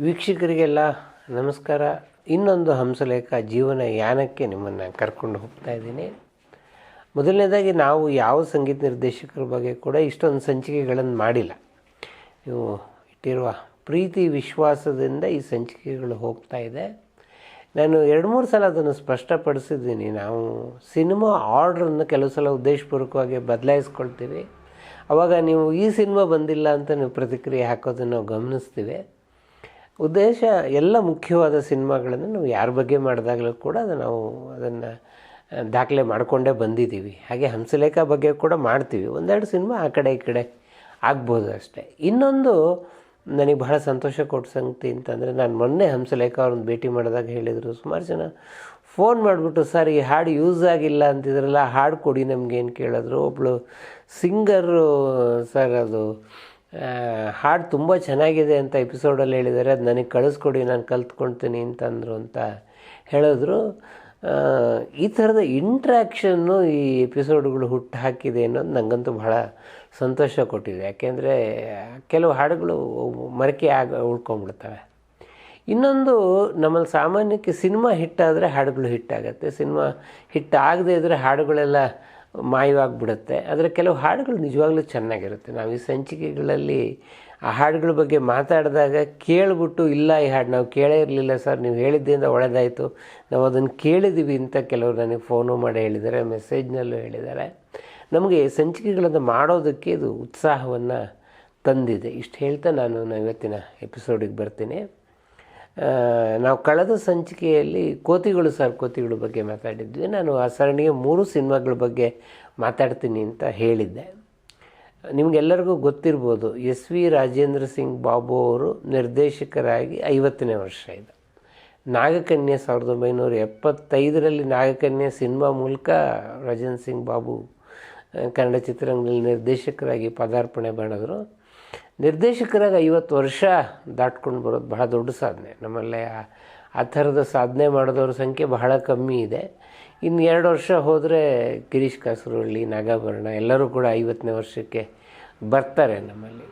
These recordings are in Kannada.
ವೀಕ್ಷಕರಿಗೆಲ್ಲ ನಮಸ್ಕಾರ. ಇನ್ನೊಂದು ಹಂಸಲೇಖ ಜೀವನ ಯಾನಕ್ಕೆ ನಿಮ್ಮನ್ನು ಕರ್ಕೊಂಡು ಹೋಗ್ತಾ ಇದ್ದೀನಿ. ಮೊದಲನೇದಾಗಿ ನಾವು ಯಾವ ಸಂಗೀತ ನಿರ್ದೇಶಕರ ಬಗ್ಗೆ ಕೂಡ ಇಷ್ಟೊಂದು ಸಂಚಿಕೆಗಳನ್ನು ಮಾಡಿಲ್ಲ. ನೀವು ಇಟ್ಟಿರುವ ಪ್ರೀತಿ ವಿಶ್ವಾಸದಿಂದ ಈ ಸಂಚಿಕೆಗಳು ಹೋಗ್ತಾ ಇದೆ. ನಾನು ಎರಡು ಮೂರು ಸಲ ಅದನ್ನು ಸ್ಪಷ್ಟಪಡಿಸಿದ್ದೀನಿ. ನಾವು ಸಿನಿಮಾ ಆರ್ಡ್ರನ್ನು ಕೆಲವು ಸಲ ಉದ್ದೇಶಪೂರ್ವಕವಾಗಿ ಬದಲಾಯಿಸ್ಕೊಳ್ತೀವಿ. ಆವಾಗ ನೀವು ಈ ಸಿನಿಮಾ ಬಂದಿಲ್ಲ ಅಂತ ನೀವು ಪ್ರತಿಕ್ರಿಯೆ ಹಾಕೋದನ್ನು ಗಮನಿಸ್ತೀವಿ. ಉದ್ದೇಶ ಎಲ್ಲ ಮುಖ್ಯವಾದ ಸಿನಿಮಾಗಳನ್ನು ನಾವು ಯಾರ ಬಗ್ಗೆ ಮಾಡಿದಾಗಲೂ ಕೂಡ ಅದು ನಾವು ಅದನ್ನು ದಾಖಲೆ ಮಾಡಿಕೊಂಡೇ ಬಂದಿದ್ದೀವಿ. ಹಾಗೆ ಹಂಸಲೇಖ ಬಗ್ಗೆ ಕೂಡ ಮಾಡ್ತೀವಿ. ಒಂದೆರಡು ಸಿನಿಮಾ ಆ ಕಡೆ ಈ ಕಡೆ ಆಗ್ಬೋದು ಅಷ್ಟೇ. ಇನ್ನೊಂದು ನನಗೆ ಬಹಳ ಸಂತೋಷ ಕೊಟ್ಟ ಸಂಗತಿ ಅಂತಂದರೆ ನಾನು ಮೊನ್ನೆ ಹಂಸಲೇಖ ಅವ್ರನ್ನ ಭೇಟಿ ಮಾಡಿದಾಗ ಹೇಳಿದರು, ಸುಮಾರು ಜನ ಫೋನ್ ಮಾಡಿಬಿಟ್ಟು, ಸರ್, ಈ ಹಾಡು ಯೂಸ್ ಆಗಿಲ್ಲ ಅಂತಿದ್ರಲ್ಲ, ಹಾಡು ಕೊಡಿ ನಮಗೇನು ಕೇಳಿದ್ರು. ಒಬ್ಬಳು ಸಿಂಗರು, ಸರ್, ಅದು ಹಾಡು ತುಂಬ ಚೆನ್ನಾಗಿದೆ ಅಂತ ಎಪಿಸೋಡಲ್ಲಿ ಹೇಳಿದ್ದಾರೆ. ಅದು ನನಗೆ ಕಳಿಸ್ಕೊಡಿ, ನಾನು ಕಲ್ತ್ಕೊಳ್ತೀನಿ ಅಂತಂದರು ಅಂತ ಹೇಳಿದ್ರು. ಈ ಥರದ ಇಂಟ್ರ್ಯಾಕ್ಷನ್ನು ಈ ಎಪಿಸೋಡ್ಗಳು ಹುಟ್ಟು ಹಾಕಿದೆ ಅನ್ನೋದು ನನಗಂತೂ ಬಹಳ ಸಂತೋಷ ಕೊಟ್ಟಿದೆ. ಯಾಕೆಂದರೆ ಕೆಲವು ಹಾಡುಗಳು ಮರಕೆ ಆಗ ಉಳ್ಕೊಂಡ್ಬಿಡ್ತವೆ. ಇನ್ನೊಂದು ನಮ್ಮಲ್ಲಿ ಸಾಮಾನ್ಯಕ್ಕೆ ಸಿನಿಮಾ ಹಿಟ್ಟಾದರೆ ಹಾಡುಗಳು ಹಿಟ್ಟಾಗತ್ತೆ ಸಿನಿಮಾ ಹಿಟ್ ಆಗದೇ ಇದ್ದರೆ ಹಾಡುಗಳೆಲ್ಲ ಮಾಯವಾಗಿಬಿಡುತ್ತೆ. ಆದರೆ ಕೆಲವು ಹಾಡುಗಳು ನಿಜವಾಗ್ಲೂ ಚೆನ್ನಾಗಿರುತ್ತೆ. ನಾವು ಈ ಸಂಚಿಕೆಗಳಲ್ಲಿ ಆ ಹಾಡುಗಳ ಬಗ್ಗೆ ಮಾತಾಡಿದಾಗ ಕೇಳಿಬಿಟ್ಟು, ಇಲ್ಲ ಈ ಹಾಡು, ನಾವು ಕೇಳೇ ಇರಲಿಲ್ಲ ಸರ್, ನೀವು ಹೇಳಿದ್ದರಿಂದ ಒಳ್ಳೆದಾಯಿತು, ನಾವು ಅದನ್ನು ಕೇಳಿದ್ದೀವಿ ಅಂತ ಕೆಲವರು ನನಗೆ ಫೋನು ಮಾಡಿ ಹೇಳಿದ್ದಾರೆ, ಮೆಸೇಜ್ನಲ್ಲೂ ಹೇಳಿದ್ದಾರೆ. ನಮಗೆ ಸಂಚಿಕೆಗಳನ್ನು ಮಾಡೋದಕ್ಕೆ ಇದು ಉತ್ಸಾಹವನ್ನು ತಂದಿದೆ. ಇಷ್ಟು ಹೇಳ್ತಾ ನಾನು ಇವತ್ತಿನ ಎಪಿಸೋಡಿಗೆ ಬರ್ತೀನಿ. ನಾವು ಕಳೆದ ಸಂಚಿಕೆಯಲ್ಲಿ ಕೋತಿಗಳು ಸರ್, ಕೋತಿಗಳ ಬಗ್ಗೆ ಮಾತಾಡಿದ್ವಿ. ನಾನು ಆ ಸರಣಿಗೆ ಮೂರು ಸಿನಿಮಾಗಳ ಬಗ್ಗೆ ಮಾತಾಡ್ತೀನಿ ಅಂತ ಹೇಳಿದ್ದೆ. ನಿಮಗೆಲ್ಲರಿಗೂ ಗೊತ್ತಿರ್ಬೋದು, ಎಸ್ ವಿ ರಾಜೇಂದ್ರ ಸಿಂಗ್ ಬಾಬು ಅವರು ನಿರ್ದೇಶಕರಾಗಿ ಐವತ್ತನೇ ವರ್ಷ ಇದೆ. ನಾಗಕನ್ಯ ಸಾವಿರದ ಒಂಬೈನೂರ ಎಪ್ಪತ್ತೈದರಲ್ಲಿ ನಾಗಕನ್ಯ ಸಿನಿಮಾ ಮೂಲಕ ರಾಜೇಂದ್ರ ಸಿಂಗ್ ಬಾಬು ಕನ್ನಡ ಚಿತ್ರರಂಗದಲ್ಲಿ ನಿರ್ದೇಶಕರಾಗಿ ಪದಾರ್ಪಣೆ ಮಾಡಿದ್ರು. ನಿರ್ದೇಶಕರಾಗಿ ಐವತ್ತು ವರ್ಷ ದಾಟ್ಕೊಂಡು ಬರೋದು ಬಹಳ ದೊಡ್ಡ ಸಾಧನೆ. ನಮ್ಮಲ್ಲಿ ಆ- ಥರದ ಸಾಧನೆ ಮಾಡಿದವ್ರ ಸಂಖ್ಯೆ ಬಹಳ ಕಮ್ಮಿ ಇದೆ. ಇನ್ನು ಎರಡು ವರ್ಷ ಹೋದರೆ ಗಿರೀಶ್ ಕಾಸರಹಳ್ಳಿ ನಾಗಾಭರಣ ಎಲ್ಲರೂ ಕೂಡ ಐವತ್ತನೇ ವರ್ಷಕ್ಕೆ ಬರ್ತಾರೆ ನಮ್ಮಲ್ಲಿ.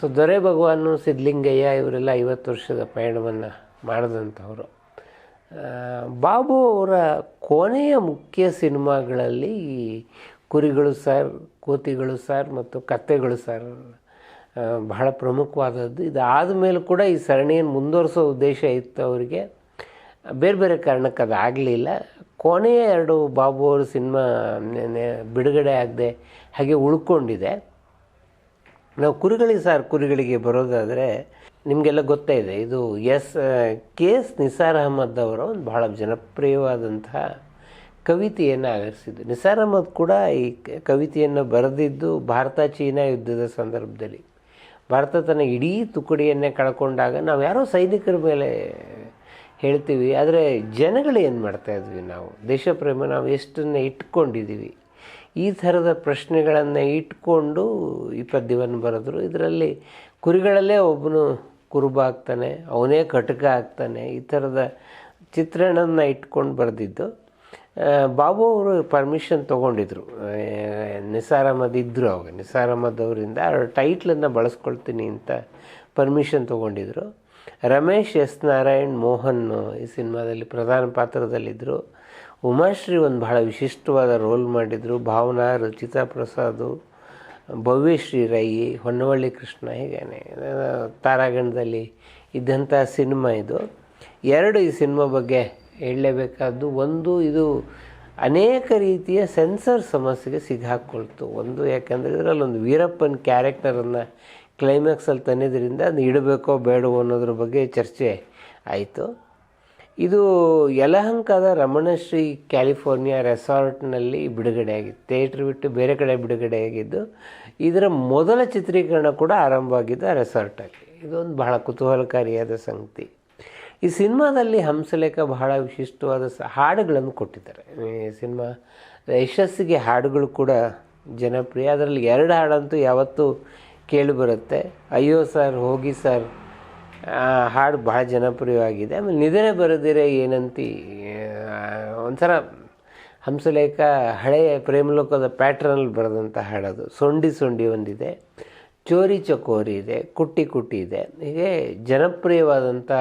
ಸೊ, ದೊರೆ ಭಗವಾನು, ಸಿದ್ಧಲಿಂಗಯ್ಯ ಇವರೆಲ್ಲ ಐವತ್ತು ವರ್ಷದ ಪಯಣವನ್ನು ಮಾಡಿದಂಥವರು. ಬಾಬು ಅವರ ಕೊನೆಯ ಮುಖ್ಯ ಸಿನಿಮಾಗಳಲ್ಲಿ ಈ ಕುರಿಗಳು ಸರ್, ಕೋತಿಗಳು ಸರ್ ಮತ್ತು ಕತ್ತೆಗಳು ಸರ್ ಬಹಳ ಪ್ರಮುಖವಾದದ್ದು. ಇದು ಆದಮೇಲೆ ಕೂಡ ಈ ಸರಣಿಯನ್ನು ಮುಂದುವರಿಸೋ ಉದ್ದೇಶ ಇತ್ತು ಅವರಿಗೆ. ಬೇರೆ ಬೇರೆ ಕಾರಣಕ್ಕೆ ಅದು ಆಗಲಿಲ್ಲ. ಕೊನೆಯ ಎರಡು ಬಾಬು ಅವ್ರ ಸಿನಿಮಾ ಬಿಡುಗಡೆ ಆಗದೆ ಹಾಗೆ ಉಳ್ಕೊಂಡಿದೆ. ನಾವು ಕುರಿಗಳಿಗೆ ಸರ್, ಕುರಿಗಳಿಗೆ ಬರೋದಾದರೆ ನಿಮಗೆಲ್ಲ ಗೊತ್ತೇ ಇದೆ, ಇದು S K S Nisar Ahmed ಅವರ ಒಂದು ಬಹಳ ಜನಪ್ರಿಯವಾದಂತಹ ಕವಿತೆಯನ್ನು ಆಧರಿಸಿದ್ದು. ನಿಸಾರ್ ಅಹಮದ್ ಕೂಡ ಈ ಕವಿತೆಯನ್ನು ಬರೆದಿದ್ದು ಭಾರತ ಚೀನಾ ಯುದ್ಧದ ಸಂದರ್ಭದಲ್ಲಿ. ಭಾರತ ತನ್ನ ಇಡೀ ತುಕಡಿಯನ್ನೇ ಕಳ್ಕೊಂಡಾಗ ನಾವು ಯಾರೋ ಸೈನಿಕರ ಮೇಲೆ ಹೇಳ್ತೀವಿ, ಆದರೆ ಜನಗಳು ಏನು ಮಾಡ್ತಾ ಇದ್ವಿ ನಾವು? ದೇಶಪ್ರೇಮ ನಾವು ಎಷ್ಟನ್ನು ಇಟ್ಕೊಂಡಿದ್ದೀವಿ ಈ ಥರದ ಪ್ರಶ್ನೆಗಳನ್ನು ಇಟ್ಕೊಂಡು ಈ ಪದ್ಯವನ್ನು ಬರೆದ್ರು. ಇದರಲ್ಲಿ ಕುರಿಗಳಲ್ಲೇ ಒಬ್ಬನು ಕುರುಬ ಆಗ್ತಾನೆ, ಅವನೇ ಕಟಕ ಆಗ್ತಾನೆ, ಈ ಥರದ ಚಿತ್ರಣನ ಇಟ್ಕೊಂಡು ಬರೆದಿದ್ದು. ಬಾಬು ಅವರು ಪರ್ಮಿಷನ್ ತೊಗೊಂಡಿದ್ರು. ನಿಸಾರ್ ಅಹಮದ್ ಇದ್ದರು ಅವಾಗ. ನಿಸಾರ್ ಅವರಿಂದ ಅವ್ರ ಟೈಟ್ಲನ್ನು ಬಳಸ್ಕೊಳ್ತೀನಿ ಅಂತ ಪರ್ಮಿಷನ್ ತೊಗೊಂಡಿದ್ರು. ರಮೇಶ್ ಎಸ್ ನಾರಾಯಣ್ ಮೋಹನ್ ಈ ಸಿನಿಮಾದಲ್ಲಿ ಪ್ರಧಾನ ಪಾತ್ರದಲ್ಲಿದ್ದರು ಉಮಾಶ್ರೀ ಒಂದು ಬಹಳ ವಿಶಿಷ್ಟವಾದ ರೋಲ್ ಮಾಡಿದರು. ಭಾವನಾ, ರುಚಿತಾ ಪ್ರಸಾದು ಭವ್ಯಶ್ರೀ ರೈ ಹೊನ್ನವಳ್ಳಿ ಕೃಷ್ಣ ಹೀಗೇನೆ ತಾರಾಗಣದಲ್ಲಿ ಇದ್ದಂಥ ಸಿನಿಮಾ ಇದು. ಎರಡು ಈ ಸಿನಿಮಾ ಬಗ್ಗೆ ಹೇಳಲೇಬೇಕಾದ್ದು ಒಂದು ಇದು ಅನೇಕ ರೀತಿಯ ಸೆನ್ಸರ್ ಸಮಸ್ಯೆಗೆ ಸಿಗಾಕ್ಕೊಳ್ತು ಒಂದು ಯಾಕಂದರೆ ಇದರಲ್ಲಿ ಒಂದು ವೀರಪ್ಪನ ಕ್ಯಾರೆಕ್ಟರನ್ನು ಕ್ಲೈಮ್ಯಾಕ್ಸಲ್ಲಿ ತಂದಿದ್ದರಿಂದ ಅದು ಇಡಬೇಕೋ ಬೇಡವೋ ಅನ್ನೋದ್ರ ಬಗ್ಗೆ ಚರ್ಚೆ ಆಯಿತು. ಇದು ಯಲಹಂಕದ ರಮಣಶ್ರೀ ಕ್ಯಾಲಿಫೋರ್ನಿಯಾ ರೆಸಾರ್ಟ್ನಲ್ಲಿ ಬಿಡುಗಡೆಯಾಗಿತ್ತು. ಥಿಯೇಟ್ರ್ ಬಿಟ್ಟು ಬೇರೆ ಕಡೆ ಬಿಡುಗಡೆಯಾಗಿದ್ದು, ಇದರ ಮೊದಲ ಚಿತ್ರೀಕರಣ ಕೂಡ ಆರಂಭವಾಗಿದ್ದು ಆ ರೆಸಾರ್ಟಲ್ಲಿ. ಇದೊಂದು ಬಹಳ ಕುತೂಹಲಕಾರಿಯಾದ ಸಂಗತಿ. ಈ ಸಿನಿಮಾದಲ್ಲಿ ಹಂಸಲೇಖ ಬಹಳ ವಿಶಿಷ್ಟವಾದ ಹಾಡುಗಳನ್ನು ಕೊಟ್ಟಿದ್ದಾರೆ. ಈ ಸಿನಿಮಾ, ಯಶಸ್ಸಿಗೆ ಹಾಡುಗಳು ಕೂಡ ಜನಪ್ರಿಯ. ಅದರಲ್ಲಿ ಎರಡು ಹಾಡಂತೂ ಯಾವತ್ತೂ ಕೇಳಿಬರುತ್ತೆ ಅಯ್ಯೋ ಸರ್, ಹೋಗಿ ಸರ್ ಹಾಡು ಬಹಳ ಜನಪ್ರಿಯವಾಗಿದೆ. ಆಮೇಲೆ ನಿಧನೆ ಬರೆದಿರೆ ಏನಂತಿ ಒಂಥರ ಹಂಸಲೇಖ ಹಳೆಯ ಪ್ರೇಮಲೋಕದ ಪ್ಯಾಟ್ರನಲ್ಲಿ ಬರೆದಂಥ ಹಾಡದು. ಸೊಂಡಿ ಸೊಂಡಿ ಒಂದಿದೆ. ಚೋರಿ ಚಕೋರಿ ಇದೆ, ಕುಟ್ಟಿ ಕುಟ್ಟಿ ಇದೆ. ಹೀಗೆ ಜನಪ್ರಿಯವಾದಂಥ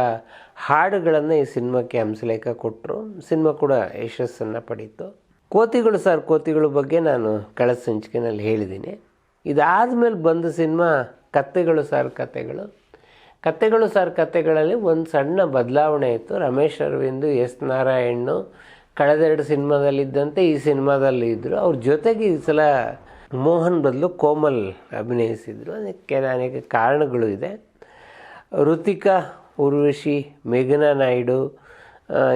ಹಾಡುಗಳನ್ನು ಈ ಸಿನಿಮಾಕ್ಕೆ ಹಂಸಲೇಖ ಕೊಟ್ಟರು ಸಿನಿಮಾ ಕೂಡ ಯಶಸ್ಸನ್ನು ಪಡೀತು. ಕೋತಿಗಳು ಸರ್, ಕೋತಿಗಳ ಬಗ್ಗೆ ನಾನು ಕಳೆದ ಸಂಚಿಕೆನಲ್ಲಿ ಹೇಳಿದ್ದೀನಿ. ಇದಾದಮೇಲೆ ಬಂದ ಸಿನಿಮಾ ಕತ್ತೆಗಳು ಸಾರ್ ಕತೆಗಳು ಕತೆಗಳು ಸಾರ್ ಕತೆಗಳಲ್ಲಿ ಒಂದು ಸಣ್ಣ ಬದಲಾವಣೆ ಇತ್ತು. ರಮೇಶ್ ಅರವಿಂದ್, ಎಸ್ ನಾರಾಯಣ್ ಕಳೆದೆರಡು ಸಿನಿಮಾದಲ್ಲಿದ್ದಂತೆ ಈ ಸಿನಿಮಾದಲ್ಲಿ ಇದ್ದರು ಅವ್ರ ಜೊತೆಗೆ ಈ ಸಲ ಮೋಹನ್ ಬದಲು ಕೋಮಲ್ ಅಭಿನಯಿಸಿದರು. ಅದಕ್ಕೆ ಅನೇಕ ಕಾರಣಗಳು ಇದೆ. ಋತಿಕಾ ಉರ್ವಶಿ, ಮೇಘನಾ ನಾಯ್ಡು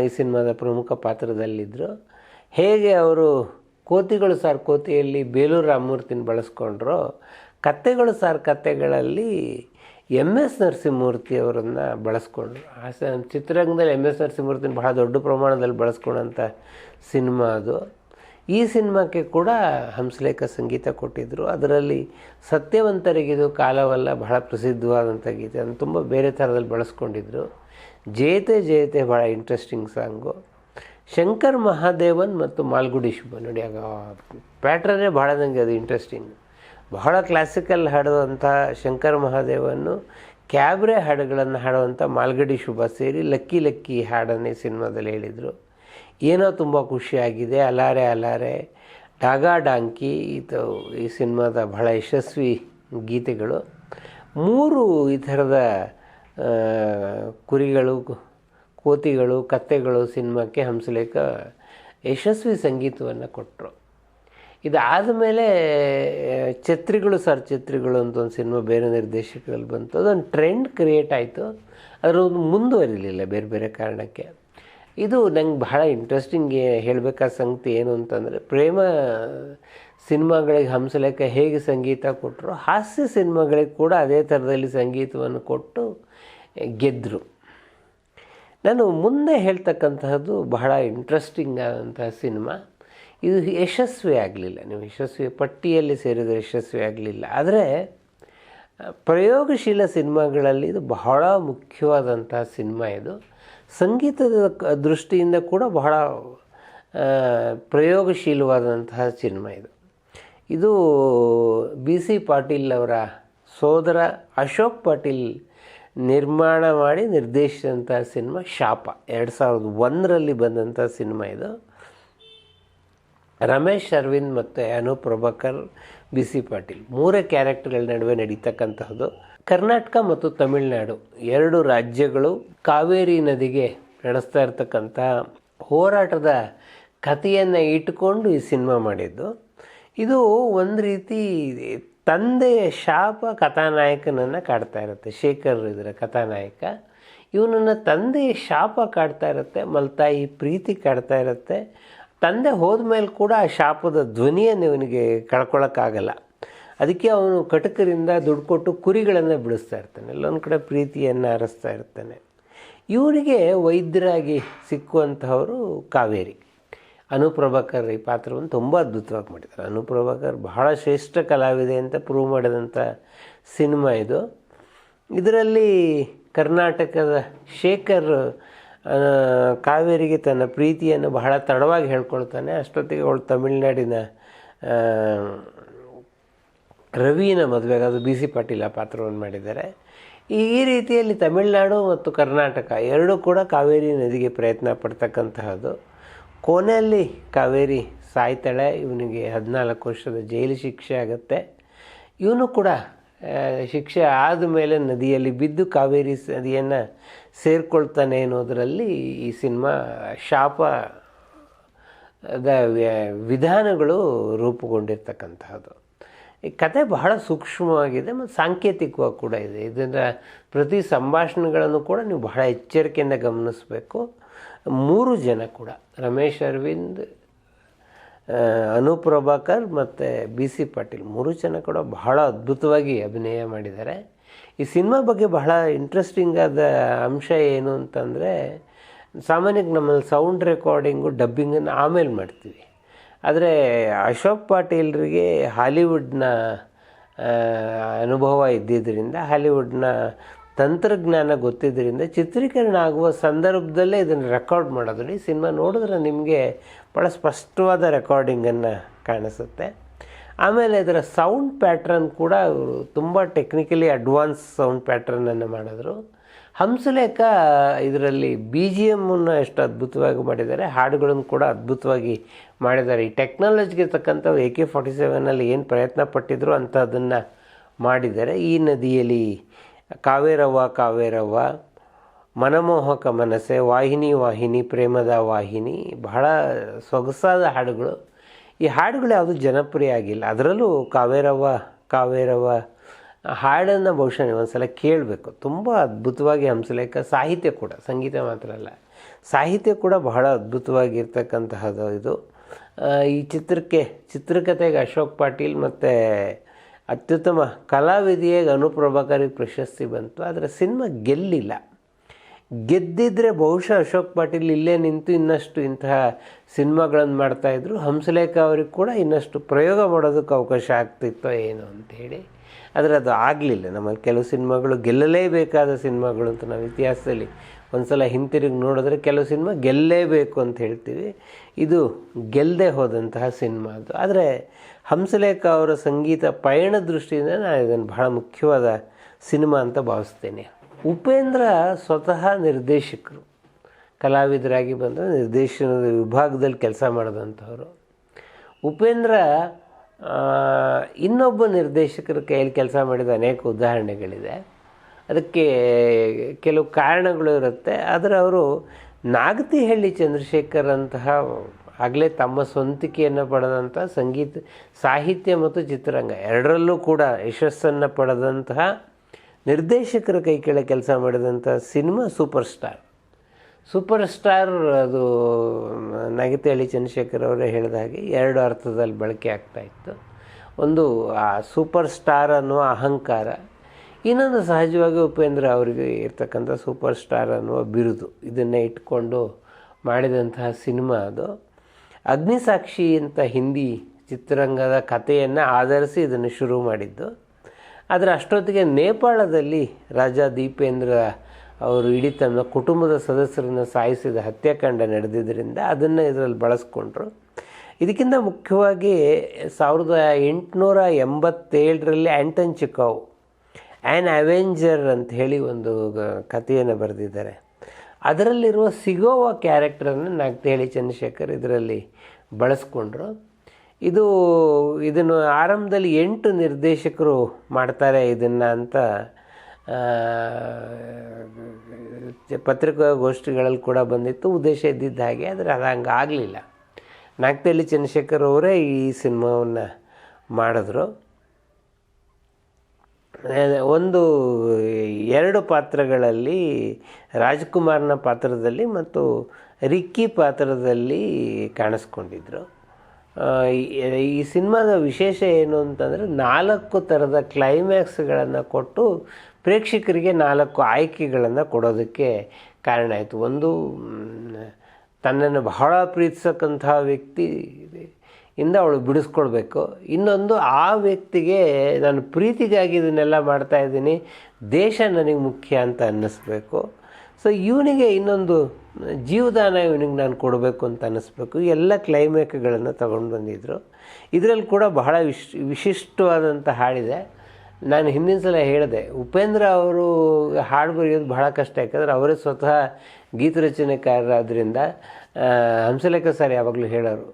ಈ ಸಿನಿಮಾದ ಪ್ರಮುಖ ಪಾತ್ರದಲ್ಲಿದ್ದರು ಹೇಗೆ ಅವರು ಕೋತಿಗಳು ಸಾರ್ ಕೋತಿಯಲ್ಲಿ ಬೇಲೂರು ರಾಮಮೂರ್ತಿನ ಬಳಸ್ಕೊಂಡ್ರು, ಕತ್ತೆಗಳು ಸಾರ್ ಕತ್ತೆಗಳಲ್ಲಿ ಎಂ ಎಸ್ ನರಸಿಂಹಮೂರ್ತಿ ಅವರನ್ನು ಬಳಸ್ಕೊಂಡ್ರು. ಆ ಚಿತ್ರರಂಗದಲ್ಲಿ ಎಂ ಎಸ್ ನರಸಿಂಹಮೂರ್ತಿನ ಬಹಳ ದೊಡ್ಡ ಪ್ರಮಾಣದಲ್ಲಿ ಬಳಸ್ಕೊಂಡಂಥ ಸಿನಿಮಾ ಅದು. ಈ ಸಿನಿಮಾಕ್ಕೆ ಕೂಡ ಹಂಸಲೇಖ ಸಂಗೀತ ಕೊಟ್ಟಿದ್ದರು ಅದರಲ್ಲಿ ಸತ್ಯವಂತರಿಗಿದು ಕಾಲವಲ್ಲ, ಬಹಳ ಪ್ರಸಿದ್ಧವಾದಂಥ ಗೀತೆ. ಅದನ್ನು ತುಂಬ ಬೇರೆ ಥರದಲ್ಲಿ ಬಳಸ್ಕೊಂಡಿದ್ರು. ಜಯತೆ ಜಯತೆ ಭಾಳ ಇಂಟ್ರೆಸ್ಟಿಂಗ್ ಸಾಂಗು ಶಂಕರ್ ಮಹಾದೇವನ್ ಮತ್ತು ಮಾಲ್ಗುಡಿ ಶುಭ ನೋಡಿ, ಆಗ ಪ್ಯಾಟ್ರನ್ನೇ ಭಾಳ ನನಗೆ ಅದು ಇಂಟ್ರೆಸ್ಟಿಂಗ್ ಬಹಳ ಕ್ಲಾಸಿಕಲ್ ಹಾಡುವಂಥ ಶಂಕರ್ ಮಹಾದೇವನ್ನು ಕ್ಯಾಬ್ರೆ ಹಾಡುಗಳನ್ನು ಹಾಡುವಂಥ ಮಾಲ್ಗಡಿ ಶುಭ ಸೇರಿ ಲಕ್ಕಿ ಲಕ್ಕಿ ಹಾಡನ್ನೇ ಸಿನಿಮಾದಲ್ಲಿ ಹೇಳಿದರು. ಏನೋ ತುಂಬ ಖುಷಿಯಾಗಿದೆ ಅಲಾರೆ ಅಲಾರೆ, ಡಾಗಾ ಡಾಂಕಿ, ಇದು ಈ ಸಿನಿಮಾದ ಬಹಳ ಯಶಸ್ವಿ ಗೀತೆಗಳು. ಮೂರು ಈ ಥರದ ಕುರಿಗಳು, ಕೋತಿಗಳು, ಕತ್ತೆಗಳು ಸಿನಿಮಾಕ್ಕೆ ಹಂಸಲೇಖ ಯಶಸ್ವಿ ಸಂಗೀತವನ್ನು ಕೊಟ್ಟರು ಇದಾದ ಮೇಲೆ ಛತ್ರಿಗಳು ಸರ್ ಛತ್ರಿಗಳು ಅಂತ ಒಂದು ಸಿನಿಮಾ ಬೇರೆ ನಿರ್ದೇಶಕರಲ್ಲಿ ಬಂತು. ಅದೊಂದು ಟ್ರೆಂಡ್ ಕ್ರಿಯೇಟ್ ಆಯಿತು. ಅದರ ಒಂದು ಮುಂದುವರಿಲಿಲ್ಲ ಬೇರೆ ಬೇರೆ ಕಾರಣಕ್ಕೆ. ಇದು ನಂಗೆ ಬಹಳ ಇಂಟ್ರೆಸ್ಟಿಂಗ್ ಹೇಳಬೇಕಾದ ಸಂಗತಿ ಏನು ಅಂತಂದರೆ, ಪ್ರೇಮ ಸಿನಿಮಾಗಳಿಗೆ ಹಂಸಲೇಖ ಹೇಗೆ ಸಂಗೀತ ಕೊಟ್ಟರು ಹಾಸ್ಯ ಸಿನಿಮಾಗಳಿಗೆ ಕೂಡ ಅದೇ ಥರದಲ್ಲಿ ಸಂಗೀತವನ್ನು ಕೊಟ್ಟು ಗೆದ್ದರು ನಾನು ಮುಂದೆ ಹೇಳ್ತಕ್ಕಂತಹದ್ದು ಬಹಳ ಇಂಟ್ರೆಸ್ಟಿಂಗ್ ಆದಂತಹ ಸಿನಿಮಾ. ಇದು ಯಶಸ್ವಿ ಆಗಲಿಲ್ಲ ನೀವು ಯಶಸ್ವಿ ಪಟ್ಟಿಯಲ್ಲಿ ಸೇರಿದ ಯಶಸ್ವಿ ಆಗಲಿಲ್ಲ ಆದರೆ ಪ್ರಯೋಗಶೀಲ ಸಿನಿಮಾಗಳಲ್ಲಿ ಇದು ಬಹಳ ಮುಖ್ಯವಾದಂಥ ಸಿನಿಮಾ ಇದು. ಸಂಗೀತದ ದೃಷ್ಟಿಯಿಂದ ಕೂಡ ಬಹಳ ಪ್ರಯೋಗಶೀಲವಾದಂತಹ ಸಿನಿಮಾ ಇದು. ಇದು ಬಿ ಸಿ ಪಾಟೀಲ್ ಅವರ ಸೋದರ ಅಶೋಕ್ ಪಾಟೀಲ್ ನಿರ್ಮಾಣ ಮಾಡಿ ನಿರ್ದೇಶಿಸಿದಂಥ ಸಿನಿಮಾ ಶಾಪ. ಎರಡು ಸಾವಿರದ ಒಂದರಲ್ಲಿ ಬಂದಂಥ ಸಿನಿಮಾ ಇದು. ರಮೇಶ್ ಅರವಿಂದ್ ಮತ್ತು ಅನು ಪ್ರಭಾಕರ್, ಬಿ ಸಿ ಪಾಟೀಲ್. ಮೂರೇ ಕ್ಯಾರೆಕ್ಟರ್ಗಳ ನಡುವೆ ನಡೀತಕ್ಕಂತಹದ್ದು. ಕರ್ನಾಟಕ ಮತ್ತು ತಮಿಳುನಾಡು ಎರಡು ರಾಜ್ಯಗಳು ಕಾವೇರಿ ನದಿಗೆ ನಡೆಸ್ತಾ ಇರ್ತಕ್ಕಂಥ ಹೋರಾಟದ ಕಥೆಯನ್ನು ಇಟ್ಟುಕೊಂಡು ಈ ಸಿನಿಮಾ ಮಾಡಿದ್ದು. ಇದು ಒಂದು ರೀತಿ ತಂದೆಯ ಶಾಪ ಕಥಾನಾಯಕನನ್ನು ಕಾಡ್ತಾ ಇರುತ್ತೆ, ಶೇಖರ್ ಇದರ ಕಥಾನಾಯಕ. ಇವನನ್ನು ತಂದೆಯ ಶಾಪ ಕಾಡ್ತಾ ಇರುತ್ತೆ, ಮಲ್ತಾಯಿ ಪ್ರೀತಿ ಕಾಡ್ತಾ ಇರುತ್ತೆ. ತಂದೆ ಹೋದ್ಮೇಲೆ ಕೂಡ ಆ ಶಾಪದ ಧ್ವನಿಯನ್ನು ಇವನಿಗೆ ಕಳ್ಕೊಳ್ಳೋಕ್ಕಾಗಲ್ಲ ಅದಕ್ಕೆ ಅವನು ಕಟಕರಿಂದ ದುಡ್ಡು ಕೊಟ್ಟು ಕುರಿಗಳನ್ನು ಬಿಡಿಸ್ತಾ ಇರ್ತಾನೆ. ಎಲ್ಲೊಂದು ಕಡೆ ಪ್ರೀತಿಯನ್ನು ಹರಿಸ್ತಾ ಇರ್ತಾನೆ. ಇವರಿಗೆ ವೈದ್ಯರಾಗಿ ಸಿಕ್ಕುವಂತಹವರು ಕಾವೇರಿ. ಅನುಪ್ರಭಾಕರ್ ಈ ಪಾತ್ರವನ್ನು ತುಂಬ ಅದ್ಭುತವಾಗಿ ಮಾಡಿದ್ದಾರೆ. ಅನುಪ್ರಭಾಕರ್ ಬಹಳ ಶ್ರೇಷ್ಠ ಕಲಾವಿದೆ ಅಂತ ಪ್ರೂವ್ ಮಾಡಿದಂಥ ಸಿನಿಮಾ ಇದು. ಇದರಲ್ಲಿ ಕರ್ನಾಟಕದ ಶೇಖರ್ ಕಾವೇರಿಗೆ ತನ್ನ ಪ್ರೀತಿಯನ್ನು ಬಹಳ ತಡವಾಗಿ ಹೇಳ್ಕೊಳ್ತಾನೆ. ಅಷ್ಟೊತ್ತಿಗೆ ಅವಳು ತಮಿಳುನಾಡಿನ ರವಿನ ಮದುವೆಗೆ, ಅದು ಬಿ ಸಿ ಪಾಟೀಲ ಪಾತ್ರವನ್ನು ಮಾಡಿದ್ದಾರೆ. ಈ ರೀತಿಯಲ್ಲಿ ತಮಿಳುನಾಡು ಮತ್ತು ಕರ್ನಾಟಕ ಎರಡೂ ಕೂಡ ಕಾವೇರಿ ನದಿಗೆ ಪ್ರಯತ್ನ ಪಡ್ತಕ್ಕಂತಹದ್ದು. ಕೊನೆಯಲ್ಲಿ ಕಾವೇರಿ ಸಾಯ್ತಾಳೆ, ಇವನಿಗೆ ಹದಿನಾಲ್ಕು ವರ್ಷದ ಜೈಲು ಶಿಕ್ಷೆ ಆಗುತ್ತೆ. ಇವನು ಕೂಡ ಶಿಕ್ಷೆ ಆದ ಮೇಲೆ ನದಿಯಲ್ಲಿ ಬಿದ್ದು ಕಾವೇರಿ ನದಿಯನ್ನು ಸೇರ್ಕೊಳ್ತಾನೆ ಅನ್ನೋದರಲ್ಲಿ ಈ ಸಿನಿಮಾ ಶಾಪ ದ ವಿಧಾನಗಳು ರೂಪುಗೊಂಡಿರ್ತಕ್ಕಂತಹದ್ದು. ಈ ಕತೆ ಬಹಳ ಸೂಕ್ಷ್ಮವಾಗಿದೆ ಮತ್ತು ಸಾಂಕೇತಿಕವಾಗಿ ಕೂಡ ಇದೆ. ಇದರಿಂದ ಪ್ರತಿ ಸಂಭಾಷಣೆಗಳನ್ನು ಕೂಡ ನೀವು ಬಹಳ ಎಚ್ಚರಿಕೆಯಿಂದ ಗಮನಿಸಬೇಕು. ಮೂರು ಜನ ಕೂಡ, ರಮೇಶ್ ಅರವಿಂದ್ ಅನುಪ್ರಭಾಕರ್ ಅನೂಪ್ ಪ್ರಭಾಕರ್ ಮತ್ತು ಬಿ ಸಿ ಪಾಟೀಲ್, ಮೂರು ಜನ ಕೂಡ ಬಹಳ ಅದ್ಭುತವಾಗಿ ಅಭಿನಯ ಮಾಡಿದ್ದಾರೆ. ಈ ಸಿನಿಮಾ ಬಗ್ಗೆ ಬಹಳ ಇಂಟ್ರೆಸ್ಟಿಂಗ್ ಆದ ಅಂಶ ಏನು ಅಂತಂದರೆ, ಸಾಮಾನ್ಯಕ್ಕೆ ನಮ್ಮಲ್ಲಿ ಸೌಂಡ್ ರೆಕಾರ್ಡಿಂಗು ಡಬ್ಬಿಂಗನ್ನು ಆಮೇಲೆ ಮಾಡ್ತೀವಿ. ಆದರೆ ಅಶೋಕ್ ಪಾಟೀಲ್ರಿಗೆ ಹಾಲಿವುಡ್ನ ಅನುಭವ ಇದ್ದಿದ್ದರಿಂದ ಹಾಲಿವುಡ್ನ ತಂತ್ರಜ್ಞಾನ ಗೊತ್ತಿದ್ದರಿಂದ ಚಿತ್ರೀಕರಣ ಆಗುವ ಸಂದರ್ಭದಲ್ಲೇ ಇದನ್ನು ರೆಕಾರ್ಡ್ ಮಾಡೋದು ಈ ಸಿನಿಮಾ ನೋಡಿದ್ರೆ ನಿಮಗೆ ಭಾಳ ಸ್ಪಷ್ಟವಾದ ರೆಕಾರ್ಡಿಂಗನ್ನು ಕಾಣಿಸುತ್ತೆ. ಆಮೇಲೆ ಇದರ ಸೌಂಡ್ ಪ್ಯಾಟ್ರನ್ ಕೂಡ ಅವರು ತುಂಬ ಟೆಕ್ನಿಕಲಿ ಅಡ್ವಾನ್ಸ್ ಸೌಂಡ್ ಪ್ಯಾಟ್ರನನ್ನು ಮಾಡಿದ್ರು. ಹಂಸಲೇಖ ಇದರಲ್ಲಿ ಬಿ ಜಿ ಎಮ್ಮನ್ನು ಎಷ್ಟು ಅದ್ಭುತವಾಗಿ ಮಾಡಿದ್ದಾರೆ, ಹಾಡುಗಳನ್ನು ಕೂಡ ಅದ್ಭುತವಾಗಿ ಮಾಡಿದ್ದಾರೆ. ಈ ಟೆಕ್ನಾಲಜಿಗೆ ತಕ್ಕಂಥ ಎ ಕೆ ಫಾರ್ಟಿ ಸೆವೆನಲ್ಲಿ ಏನು ಪ್ರಯತ್ನ ಪಟ್ಟಿದ್ರು ಅಂತ ಅದನ್ನು ಮಾಡಿದ್ದಾರೆ. ಈ ನದಿಯಲ್ಲಿ ಕಾವೇರವ್ವ ಕಾವೇರವ್ವ, ಮನಮೋಹಕ ಮನಸ್ಸೆ, ವಾಹಿನಿ ವಾಹಿನಿ, ಪ್ರೇಮದ ವಾಹಿನಿ, ಬಹಳ ಸೊಗಸಾದ ಹಾಡುಗಳು. ಈ ಹಾಡುಗಳು ಯಾವುದು ಜನಪ್ರಿಯ ಆಗಿಲ್ಲ. ಅದರಲ್ಲೂ ಕಾವೇರವ್ವ ಕಾವೇರವ್ವ, ಹಾಡನ್ನು ಬಹುಶಃ ನೀವು ಒಂದು ಸಲ ಕೇಳಬೇಕು. ತುಂಬ ಅದ್ಭುತವಾಗಿ ಹಂಸಲೇಖ ಸಾಹಿತ್ಯ ಕೂಡ, ಸಂಗೀತ ಮಾತ್ರ ಅಲ್ಲ, ಸಾಹಿತ್ಯ ಕೂಡ ಬಹಳ ಅದ್ಭುತವಾಗಿರ್ತಕ್ಕಂತಹದ್ದು ಇದು. ಈ ಚಿತ್ರಕ್ಕೆ ಚಿತ್ರಕಥೆಗೆ ಅಶೋಕ್ ಪಾಟೀಲ್ ಮತ್ತು ಅತ್ಯುತ್ತಮ ಕಲಾವಿದೆಯಾಗಿ ಅನುಪ್ರಭಾಕರಿಗೆ ಪ್ರಶಸ್ತಿ ಬಂತು. ಆದರೆ ಸಿನಿಮಾ ಗೆಲ್ಲಿಲ್ಲ. ಗೆದ್ದಿದ್ರೆ ಬಹುಶಃ ಅಶೋಕ್ ಪಾಟೀಲ್ ಇಲ್ಲೇ ನಿಂತು ಇನ್ನಷ್ಟು ಇಂತಹ ಸಿನಿಮಾಗಳನ್ನು ಮಾಡ್ತಾಯಿದ್ರು ಹಂಸಲೇಖ ಅವ್ರಿಗೆ ಕೂಡ ಇನ್ನಷ್ಟು ಪ್ರಯೋಗ ಮಾಡೋದಕ್ಕೆ ಅವಕಾಶ ಆಗ್ತಿತ್ತೋ ಏನೋ ಅಂಥೇಳಿ ಆದರೆ ಅದು ಆಗಲಿಲ್ಲ. ನಮ್ಮಲ್ಲಿ ಕೆಲವು ಸಿನಿಮಾಗಳು ಗೆಲ್ಲಲೇಬೇಕಾದ ಸಿನಿಮಾಗಳು ಅಂತ ನಾವು ಇತಿಹಾಸದಲ್ಲಿ ಒಂದು ಸಲ ಹಿಂತಿರುಗಿ ನೋಡಿದ್ರೆ ಕೆಲವು ಸಿನಿಮಾ ಗೆಲ್ಲಲೇಬೇಕು ಅಂತ ಹೇಳ್ತೀವಿ. ಇದು ಗೆಲ್ಲದೆ ಹೋದಂತಹ ಸಿನಿಮಾ ಅದು. ಆದರೆ ಹಂಸಲೇಖ ಅವರ ಸಂಗೀತ ಪಯಣ ದೃಷ್ಟಿಯಿಂದ ನಾನು ಇದನ್ನು ಬಹಳ ಮುಖ್ಯವಾದ ಸಿನಿಮಾ ಅಂತ ಭಾವಿಸ್ತೇನೆ. ಉಪೇಂದ್ರ ಸ್ವತಃ ನಿರ್ದೇಶಕರು. ಕಲಾವಿದರಾಗಿ ಬಂದ ನಿರ್ದೇಶನದ ವಿಭಾಗದಲ್ಲಿ ಕೆಲಸ ಮಾಡಿದಂಥವ್ರು. ಉಪೇಂದ್ರ ಇನ್ನೊಬ್ಬ ನಿರ್ದೇಶಕರ ಕೈಯಲ್ಲಿ ಕೆಲಸ ಮಾಡಿದ ಅನೇಕ ಉದಾಹರಣೆಗಳಿದೆ. ಅದಕ್ಕೆ ಕೆಲವು ಕಾರಣಗಳು ಇರುತ್ತೆ. ಆದರೆ ಅವರು ನಾಗತಿಹಳ್ಳಿ ಚಂದ್ರಶೇಖರ್ ಅಂತಹ ಆಗಲೇ ತಮ್ಮ ಸ್ವಂತಿಕೆಯನ್ನು ಪಡೆದಂಥ ಸಂಗೀತ, ಸಾಹಿತ್ಯ ಮತ್ತು ಚಿತ್ರರಂಗ ಎರಡರಲ್ಲೂ ಕೂಡ ಯಶಸ್ಸನ್ನು ಪಡೆದಂತಹ ನಿರ್ದೇಶಕರ ಕೈ ಕೆಳಗೆ ಕೆಲಸ ಮಾಡಿದಂಥ cinema super star super star ಅದು ನಗತಿಹಳ್ಳಿ ಚಂದ್ರಶೇಖರ್ ಅವರೇ ಹೇಳಿದ ಹಾಗೆ ಎರಡು ಅರ್ಥದಲ್ಲಿ ಬಳಕೆ ಆಗ್ತಾ ಇತ್ತು. ಒಂದು, ಆ ಸೂಪರ್ ಸ್ಟಾರ್ ಅನ್ನುವ ಅಹಂಕಾರ, ಇನ್ನೊಂದು ಸಹಜವಾಗಿ ಉಪೇಂದ್ರ ಅವರಿಗೆ ಇರ್ತಕ್ಕಂಥ ಸೂಪರ್ ಸ್ಟಾರ್ ಅನ್ನುವ ಬಿರುದು, ಇದನ್ನೇ ಇಟ್ಕೊಂಡು ಮಾಡಿದಂತಹ ಸಿನಿಮಾ ಅದು. ಅಗ್ನಿಸಾಕ್ಷಿ ಅಂತ ಹಿಂದಿ ಚಿತ್ರರಂಗದ ಕಥೆಯನ್ನು ಆಧರಿಸಿ ಇದನ್ನು ಶುರು ಮಾಡಿದ್ದು. ಆದರೆ ಅಷ್ಟೊತ್ತಿಗೆ ನೇಪಾಳದಲ್ಲಿ ರಾಜ ದೀಪೇಂದ್ರ ಅವರು ಇಡೀ ತನ್ನ ಕುಟುಂಬದ ಸದಸ್ಯರನ್ನು ಸಾಯಿಸಿದ ಹತ್ಯಾಕಾಂಡ ನಡೆದಿದ್ದರಿಂದ ಅದನ್ನು ಇದರಲ್ಲಿ ಬಳಸ್ಕೊಂಡ್ರು. ಇದಕ್ಕಿಂತ ಮುಖ್ಯವಾಗಿ ಸಾವಿರದ ಎಂಟುನೂರ ಎಂಬತ್ತೇಳರಲ್ಲಿ ಆ್ಯಂಟನ್ ಚಿಕಾವ್ ಆ್ಯನ್ ಅವೆಂಜರ್ ಅಂತ ಹೇಳಿ ಒಂದು ಕಥೆಯನ್ನು ಬರೆದಿದ್ದಾರೆ. ಅದರಲ್ಲಿರುವ ಸಿಗೋವ ಕ್ಯಾರೆಕ್ಟರನ್ನು ನಾಗ್ತೇಳಿ ಚಂದ್ರಶೇಖರ್ ಇದರಲ್ಲಿ ಬಳಸ್ಕೊಂಡ್ರು. ಇದು ಇದನ್ನು ಆರಂಭದಲ್ಲಿ ಎಂಟು ನಿರ್ದೇಶಕರು ಮಾಡ್ತಾರೆ ಇದನ್ನು ಅಂತ ಪತ್ರಿಕಾ ಪತ್ರಿಕಾಗೋಷ್ಠಿಗಳಲ್ಲಿ ಕೂಡ ಬಂದಿತ್ತು. ಉದ್ದೇಶ ಇದ್ದಿದ್ದ ಹಾಗೆ, ಆದರೆ ಅದು ಹಂಗೆ ಆಗಲಿಲ್ಲ. ನಾಗ್ತಳ್ಳಿ ಚಂದ್ರಶೇಖರ್ ಅವರೇ ಈ ಸಿನಿಮಾವನ್ನು ಮಾಡಿದ್ರು. ಒಂದು, ಎರಡು ಪಾತ್ರಗಳಲ್ಲಿ, ರಾಜ್ಕುಮಾರ್ನ ಪಾತ್ರದಲ್ಲಿ ಮತ್ತು ರಿಕ್ಕಿ ಪಾತ್ರದಲ್ಲಿ ಕಾಣಿಸ್ಕೊಂಡಿದ್ರು. ಈ- ಸಿನಿಮಾದ ವಿಶೇಷ ಏನು ಅಂತಂದರೆ ನಾಲ್ಕು ಥರದ ಕ್ಲೈಮ್ಯಾಕ್ಸ್ಗಳನ್ನು ಕೊಟ್ಟು ಪ್ರೇಕ್ಷಕರಿಗೆ ನಾಲ್ಕು ಆಯ್ಕೆಗಳನ್ನು ಕೊಡೋದಕ್ಕೆ ಕಾರಣ ಆಯಿತು. ಒಂದು ತನ್ನನ್ನು ಬಹಳ ಪ್ರೀತಿಸಕ್ಕಂತಹ ವ್ಯಕ್ತಿ ಇಂದ ಅವಳು ಬಿಡಿಸ್ಕೊಳ್ಬೇಕು. ಇನ್ನೊಂದು, ಆ ವ್ಯಕ್ತಿಗೆ ನಾನು ಪ್ರೀತಿಗಾಗಿ ಇದನ್ನೆಲ್ಲ ಮಾಡ್ತಾ ಇದ್ದೀನಿ. ದೇಶ ನನಗೆ ಮುಖ್ಯ ಅಂತ ಅನ್ನಿಸ್ಬೇಕು. ಸೊ ಇವನಿಗೆ ಇನ್ನೊಂದು ಜೀವದಾನ ಇವನಿಗೆ ನಾನು ಕೊಡಬೇಕು ಅಂತ ಅನ್ನಿಸ್ಬೇಕು ಎಲ್ಲ ಕ್ಲೈಮೇಕ್ಗಳನ್ನು ತಗೊಂಡು ಬಂದಿದ್ದರು ಇದರಲ್ಲಿ ಕೂಡ ಬಹಳ ವಿಶ್ ವಿಶಿಷ್ಟವಾದಂಥ ಹಾಡಿದೆ. ನಾನು ಹಿಂದಿನ ಸಲ ಹೇಳಿದೆ, ಉಪೇಂದ್ರ ಅವರು ಹಾಡು ಬರೆಯೋದು ಬಹಳ ಕಷ್ಟ. ಯಾಕಂದರೆ ಅವರೇ ಸ್ವತಃ ಗೀತ ರಚನೆಕಾರರಾದ್ದರಿಂದ ಹಂಸಲೇಖ ಸರ್ ಯಾವಾಗಲೂ ಹೇಳೋರು.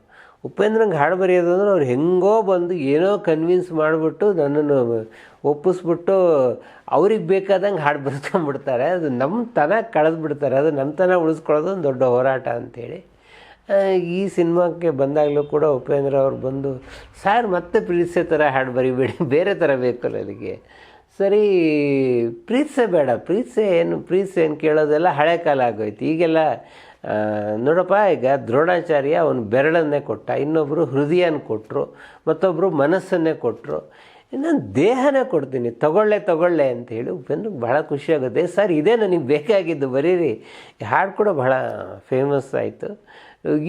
ಉಪೇಂದ್ರಂಗೆ ಹಾಡು ಬರೆಯೋದು ಅಂದ್ರೆ ಅವ್ರು ಹೆಂಗೋ ಬಂದು ಏನೋ ಕನ್ವಿನ್ಸ್ ಮಾಡಿಬಿಟ್ಟು ನನ್ನನ್ನು ಒಪ್ಪಿಸ್ಬಿಟ್ಟು ಅವ್ರಿಗೆ ಬೇಕಾದಂಗೆ ಹಾಡು ಬರ್ಕೊಂಬಿಡ್ತಾರೆ ಅದು ನಮ್ಮ ತನ ಕಳೆದ್ಬಿಡ್ತಾರೆ ಅದು ನಮ್ಮ ತನ ಉಳಿಸ್ಕೊಳ್ಳೋದು ಒಂದು ದೊಡ್ಡ ಹೋರಾಟ ಅಂಥೇಳಿ. ಈ ಸಿನಿಮಾಕ್ಕೆ ಬಂದಾಗಲೂ ಕೂಡ ಉಪೇಂದ್ರ ಅವ್ರು ಬಂದು, ಸರ್, ಮತ್ತೆ ಪ್ರೀತ್ಸೆ ಥರ ಹಾಡು ಬರಿಬೇಡಿ. ಬೇರೆ ಥರ ಬೇಕು ನನಗೆ. ಸರಿ, ಪ್ರೀತಿಸೇ ಬೇಡ. ಪ್ರೀತ್ಸೆ ಏನು ಪ್ರೀತ್ಸೆ ಏನು ಕೇಳೋದೆಲ್ಲ ಹಳೆ ಕಾಲ ಆಗೋಯ್ತು. ಈಗೆಲ್ಲ ನೋಡಪ್ಪ, ಈಗ ದ್ರೋಣಾಚಾರ್ಯ ಅವನು ಬೆರಳನ್ನೇ ಕೊಟ್ಟ ಇನ್ನೊಬ್ಬರು ಹೃದಯನ ಕೊಟ್ಟರು ಮತ್ತೊಬ್ಬರು ಮನಸ್ಸನ್ನೇ ಕೊಟ್ಟರು ನಾನು ದೇಹನೇ ಕೊಡ್ತೀನಿ, ತಗೊಳ್ಳೆ ತಗೊಳ್ಳೆ ಅಂತ ಹೇಳಿ ಉಪೇಂದ್ರ ಭಾಳ ಖುಷಿಯಾಗುತ್ತೆ ಸರ್, ಇದೇ ನನಗೆ ಬೇಕಾಗಿದ್ದು, ಬರೀರಿ. ಹಾಡು ಕೂಡ ಬಹಳ ಫೇಮಸ್ ಆಯಿತು.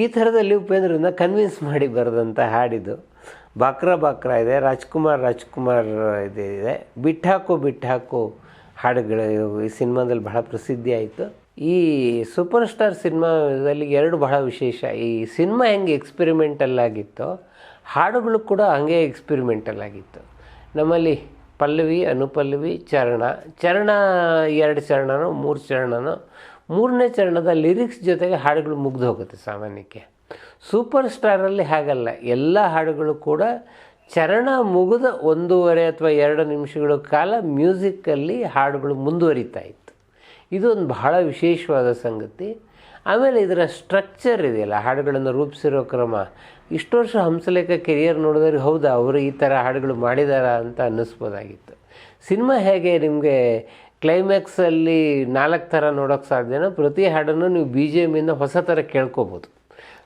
ಈ ಥರದಲ್ಲಿ ಉಪೇಂದ್ರನ್ನ ಕನ್ವಿನ್ಸ್ ಮಾಡಿ ಬರೆದಂಥ ಹಾಡಿದು. ಬಾಕ್ರ ಬಾಕ್ರ ಇದೆ, ರಾಜ್ಕುಮಾರ್ ರಾಜ್ಕುಮಾರ್ ಇದೆ ಇದೆ. ಬಿಟ್ಟಾಕು ಬಿಟ್ಟಾಕು ಹಾಡುಗಳು ಈ ಸಿನಿಮಾದಲ್ಲಿ ಬಹಳ ಪ್ರಸಿದ್ಧಿ ಆಯಿತು. ಈ ಸೂಪರ್ ಸ್ಟಾರ್ ಸಿನಿಮಾದಲ್ಲಿ ಎರಡು ಬಹಳ ವಿಶೇಷ. ಈ ಸಿನಿಮಾ ಹೆಂಗೆ ಎಕ್ಸ್ಪೆರಿಮೆಂಟಲ್ ಆಗಿತ್ತೋ, ಹಾಡುಗಳು ಕೂಡ ಹಂಗೆ ಎಕ್ಸ್ಪಿರಿಮೆಂಟಲ್ ಆಗಿತ್ತು. ನಮ್ಮಲ್ಲಿ ಪಲ್ಲವಿ, ಅನುಪಲ್ಲವಿ, ಚರಣ ಚರಣ ಎರಡು ಚರಣನೋ, ಮೂರು ಚರಣನೋ, ಮೂರನೇ ಚರಣದ ಲಿರಿಕ್ಸ್ ಜೊತೆಗೆ ಹಾಡುಗಳು ಮುಗ್ದು ಹೋಗುತ್ತೆ ಸಾಮಾನ್ಯಕ್ಕೆ. ಸೂಪರ್ ಸ್ಟಾರಲ್ಲಿ ಹಾಗಲ್ಲ, ಎಲ್ಲ ಹಾಡುಗಳು ಕೂಡ ಚರಣ ಮುಗಿದ ಒಂದೂವರೆ ಅಥವಾ ಎರಡು ನಿಮಿಷಗಳ ಕಾಲ ಮ್ಯೂಸಿಕ್ಕಲ್ಲಿ ಹಾಡುಗಳು ಮುಂದುವರಿತಾ ಇತ್ತು. ಇದು ಒಂದು ಬಹಳ ವಿಶೇಷವಾದ ಸಂಗತಿ. ಆಮೇಲೆ ಇದರ ಸ್ಟ್ರಕ್ಚರ್ ಇದೆಯಲ್ಲ, ಹಾಡುಗಳನ್ನು ರೂಪಿಸಿರೋ ಕ್ರಮ. ಇಷ್ಟು ವರ್ಷ ಹಂಸಲೇಖ ಕೆರಿಯರ್ ನೋಡಿದ್ರೆ ಹೌದಾ, ಅವರು ಈ ಥರ ಹಾಡುಗಳು ಮಾಡಿದಾರ ಅಂತ ಅನ್ನಿಸ್ಬೋದಾಗಿತ್ತು. ಸಿನಿಮಾ ಹೇಗೆ ನಿಮಗೆ ಕ್ಲೈಮ್ಯಾಕ್ಸಲ್ಲಿ ನಾಲ್ಕು ಥರ ನೋಡೋಕ್ಕೆ ಸಾಧ್ಯನೋ ಪ್ರತಿ ಹಾಡನ್ನು ನೀವು ಬಿ ಜಿ ಎಮ್ಮಿಂದ ಹೊಸ ಥರ ಕೇಳ್ಕೋಬೋದು.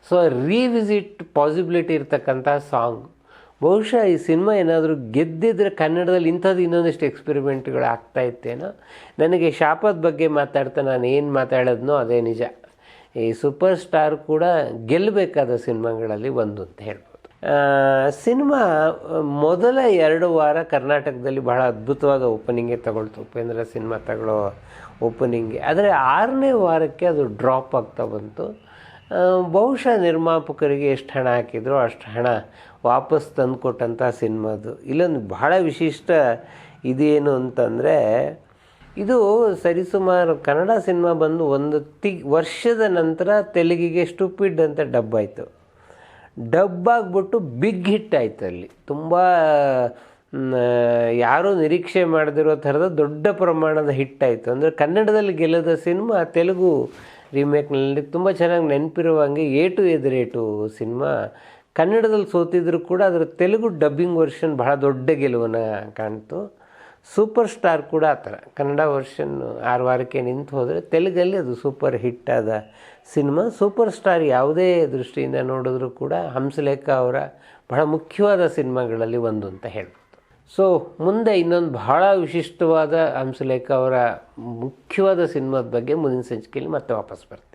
ಸೊ ರೀವಿಸಿಟ್ ಪಾಸಿಬಿಲಿಟಿ ಇರ್ತಕ್ಕಂಥ ಸಾಂಗ್ ಬಹುಶಃ ಈ ಸಿನಿಮಾ ಏನಾದರೂ ಗೆದ್ದಿದ್ರೆ ಕನ್ನಡದಲ್ಲಿ ಇಂಥದ್ದು ಇನ್ನೊಂದಿಷ್ಟು ಎಕ್ಸ್ಪೆರಿಮೆಂಟ್ಗಳು ಆಗ್ತಾ ಇತ್ತೇನೋ? ನನಗೆ ಶಾಪದ ಬಗ್ಗೆ ಮಾತಾಡ್ತಾ ನಾನು ಏನು ಮಾತಾಡೋದ್ನೋ ಅದೇ ನಿಜ. ಈ ಸೂಪರ್ ಸ್ಟಾರ್ ಕೂಡ ಗೆಲ್ಲಬೇಕಾದ ಸಿನಿಮಾಗಳಲ್ಲಿ ಒಂದು ಅಂತ ಹೇಳ್ಬೋದು. ಸಿನಿಮಾ ಮೊದಲ ಎರಡು ವಾರ ಕರ್ನಾಟಕದಲ್ಲಿ ಬಹಳ ಅದ್ಭುತವಾದ ಓಪನಿಂಗೇ ತಗೊಳ್ತು. ಉಪೇಂದ್ರ ಸಿನಿಮಾ ತಗೊಳ್ಳೋ ಓಪನಿಂಗ್ಗೆ ಆದರೆ ಆರನೇ ವಾರಕ್ಕೆ ಅದು ಡ್ರಾಪ್ ಆಗ್ತಾ ಬಂತು. ಬಹುಶಃ ನಿರ್ಮಾಪಕರಿಗೆ ಎಷ್ಟು ಹಣ ಹಾಕಿದ್ರು ಅಷ್ಟು ಹಣ ವಾಪಸ್ ತಂದುಕೊಟ್ಟಂಥ ಸಿನಿಮಾದು. ಇಲ್ಲೊಂದು ಬಹಳ ವಿಶಿಷ್ಟ ಇದೇನು ಅಂತಂದರೆ, ಇದು ಸರಿಸುಮಾರು ಕನ್ನಡ ಸಿನಿಮಾ ಬಂದು ಒಂದು ತಿ, ವರ್ಷದ ನಂತರ ತೆಲುಗಿಗೆ ಸ್ಟುಪಿಡ್ ಅಂತ ಡಬ್ ಆಯಿತು. ಡಬ್ ಆಗಿಬಿಟ್ಟು ಬಿಗ್ ಹಿಟ್ ಆಯಿತು ಅಲ್ಲಿ. ತುಂಬ ಯಾರೂ ನಿರೀಕ್ಷೆ ಮಾಡದಿರೋ ಥರದ ದೊಡ್ಡ ಪ್ರಮಾಣದ ಹಿಟ್ ಆಯಿತು. ಅಂದರೆ ಕನ್ನಡದಲ್ಲಿ ಗೆಲ್ಲದ ಸಿನಿಮಾ ತೆಲುಗು ರೀಮೇಕ್ನಲ್ಲಿ ತುಂಬ ಚೆನ್ನಾಗಿ ನೆನಪಿರುವ ಹಂಗೆ ಟು ಎದುರೇಟು ಸಿನಿಮಾ. ಕನ್ನಡದಲ್ಲಿ ಸೋತಿದ್ರು ಕೂಡ ಅದರ ತೆಲುಗು ಡಬ್ಬಿಂಗ್ ವರ್ಷನ್ ಬಹಳ ದೊಡ್ಡ ಗೆಲುವನ್ನು ಕಾಣ್ತು. ಸೂಪರ್ ಸ್ಟಾರ್ ಕೂಡ ಆ ಥರ. ಕನ್ನಡ ವರ್ಷನ್ ಆರು ವಾರಕ್ಕೆ ನಿಂತು ಹೋದರೆ ತೆಲುಗಲ್ಲಿ ಅದು ಸೂಪರ್ ಹಿಟ್ ಆದ ಸಿನಿಮಾ. ಸೂಪರ್ ಸ್ಟಾರ್ ಯಾವುದೇ ದೃಷ್ಟಿಯಿಂದ ನೋಡಿದ್ರೂ ಕೂಡ ಹಂಸಲೇಖ ಅವರ ಬಹಳ ಮುಖ್ಯವಾದ ಸಿನಿಮಾಗಳಲ್ಲಿ ಒಂದು ಅಂತ ಹೇಳ್ಬೋದು. ಸೊ ಮುಂದೆ ಇನ್ನೊಂದು ಬಹಳ ವಿಶಿಷ್ಟವಾದ ಹಂಸಲೇಖ ಅವರ ಮುಖ್ಯವಾದ ಸಿನಿಮಾದ ಬಗ್ಗೆ ಮುಂದಿನ ಸಂಚಿಕೆಯಲ್ಲಿ ಮತ್ತೆ ವಾಪಸ್ ಬರ್ತೀನಿ. ನಾನು